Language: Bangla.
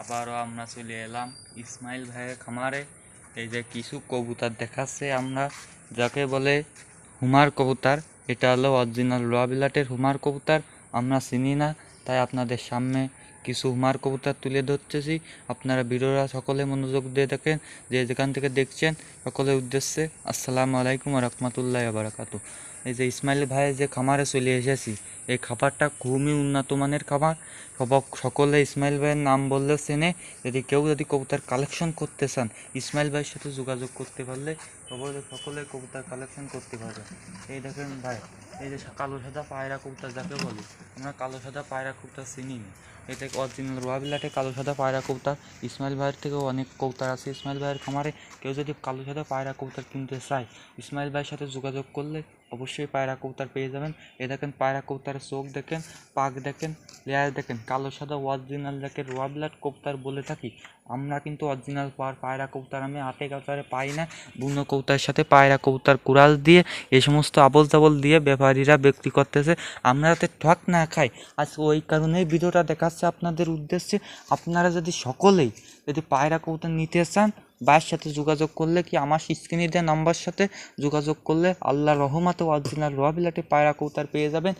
আবারও আমরা চলে এলাম ইসমাইল ভাইয়ের খামারে। এই যে কিছু কবুতর দেখাচ্ছে আমরা, যাকে বলে হুমার কবুতর। এটা হলো অরিজিনাল রবিলাটের হুমার কবুতর, আমরা চিনি না, তাই আপনাদের সামনে কিছু হুমার কবুতর তুলে ধরতেছি। আপনারা ভিডিওরা সকলে মনোযোগ দিয়ে দেখেন, যে যেখান থেকে দেখছেন, সকলের উদ্দেশ্যে আসসালামু আলাইকুম রহমতুল্লাহ বারাকাতু। এই যে ইসমাইল ভাইয়ের যে খামারে চলে এসেছি, এই খাবারটা খুবই উন্নত মানের খাবার। সবক, সকলে ইসমাইল ভাইয়ের নাম বললে চেনে। যদি কেউ যদি কবুতর কালেকশন করতে চান, ইসমাইল ভাইয়ের সাথে যোগাযোগ করতে পারলে সকলে সকলে কবুতর কালেকশন করতে পারবে। এই দেখেন ভাই, এই যে কালো সাদা পায়রা কবুতর যাকে বলি, আমরা কালো সাদা পায়রা কবুতর চিনি না এটা অরিজিনাল রোয়াবিলাটে কালো সাদা পায়রা কবুতর ইসমাইল ভাইয়ের থেকেও অনেক কবুতর আছে ইসমাইল ভাইয়ের খামারে কেউ যদি কালো সাদা পায়রা কবুতর কিনতে চায় ইসমাইল ভাইয়ের সাথে যোগাযোগ করলে অবশ্যই পায়রা কবুতর পেয়ে যাবেন। এ দেখেন, পায়রা কবুতরের চোখ দেখেন, পাক দেখেন, লেয়ার দেখেন, কালো, সাদা অরিজিনাল দেখেন রোয়াবিলাট কবুতর বলে থাকি। আমরা কিন্তু অরিজিনাল পার পায়রা কবুতর আমি হাতে কাউতারে পাই না। বুনো কবুতরের সাথে পায়রা কবুতর কুড়াল দিয়ে, এ সমস্ত আবল তাবল দিয়ে ব্যাপারীরা বিক্রি করতেছে। আমরা যাতে ঠক না খাই। আজ ওই কারণেই ভিডিওটা দেখাচ্ছে আপনাদের উদ্দেশ্যে। আপনারা যদি সকলেই যদি পায়রা কবুতর নিতে চান বাইয়ের সাথে যোগাযোগ করলে কি আমার স্ক্রিনে দেওয়া নাম্বার সাথে যোগাযোগ করলে আল্লাহ রহমাতে অরিজিনাল বিলাটি পায়রা কৌতার পেয়ে যাবেন।